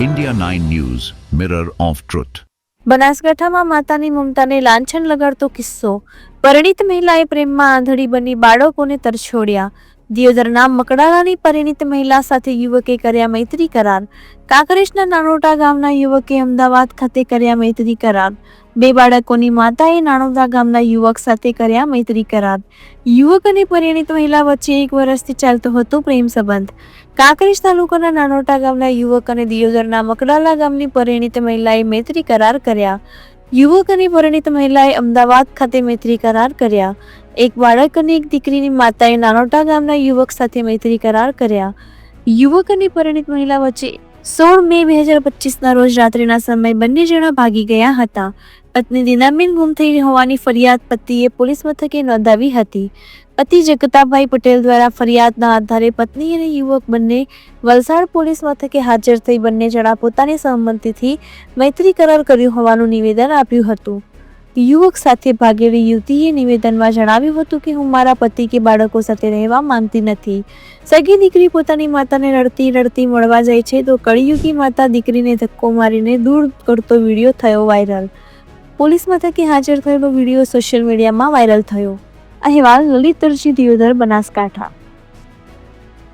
India 9 News, Mirror of Truth. બનાસકાંઠામાં માતાની મમતાને લાંછન લગાડતો કિસ્સો પરિણીત મહિલાએ પ્રેમમાં આંધળી બની બાળકોને તરછોડ્યા દિયોદરના મકડાલાની પરિણીત મહિલા સાથે યુવકે કર્યા મૈત્રી કરાર. કાંકરેજના નાનોટા ગામના યુવકે અમદાવાદ ખાતે કર્યા મૈત્રી કરાર. બે બાળકોની માતાએ નાનોટા ગામના યુવક સાથે કર્યા મૈત્રી કરાર. યુવક અને પરિણીત મહિલા વચ્ચે એક વર્ષથી ચાલતો હતો પ્રેમ સંબંધ. કાંકરેજ તાલુકાના નાનોટા ગામના યુવક અને દિયોદરના મકડાલા ગામની પરિણીત મહિલાએ મૈત્રી કરાર કર્યા. યુવક અને પરિણીત મહિલાએ અમદાવાદ ખાતે મૈત્રી કરાર કર્યા. એક બાળક અને એક દીકરીની માતાએ નાનોટા ગામના યુવક સાથે મૈત્રી કરાર કર્યા. યુવક અને પરિણીત મહિલા વચ્ચે સોળ મે બે હજાર પચીસના રોજ રાત્રિના સમયે બંને જણા ભાગી ગયા હતા. પત્ની દીનાબેન ગુમ થઈ હોવાની ફરિયાદ પતિએ પોલીસ મથકે નોંધાવી હતી. પતિ જગતાભાઈ પટેલ દ્વારા ફરિયાદના આધારે પત્ની અને યુવક બંને વલસાડ પોલીસ મથકે હાજર થઈ બંને જણા પોતાની સહમતિથી મૈત્રી કરાર કર્યું હોવાનું નિવેદન આપ્યું હતું. યુવક સાથે ભાગેલી યુવતીએ નિવેદનમાં જણાવ્યું હતું કે હું મારા પતિ કે બાળકો સાથે રહેવા માંગતી નથી. સગી દીકરી પોતાની માતાને રડતી રડતી મળવા જાય છે તો કળિયુગી માતા દીકરીને ધક્કો મારીને દૂર કરતો વીડિયો થયો વાયરલ. પોલીસ મથકે હાજર થયેલો વીડિયો સોશિયલ મીડિયામાં વાયરલ થયો. અહેવાલ લલિત દરજી દિયોદર બનાસકાંઠા.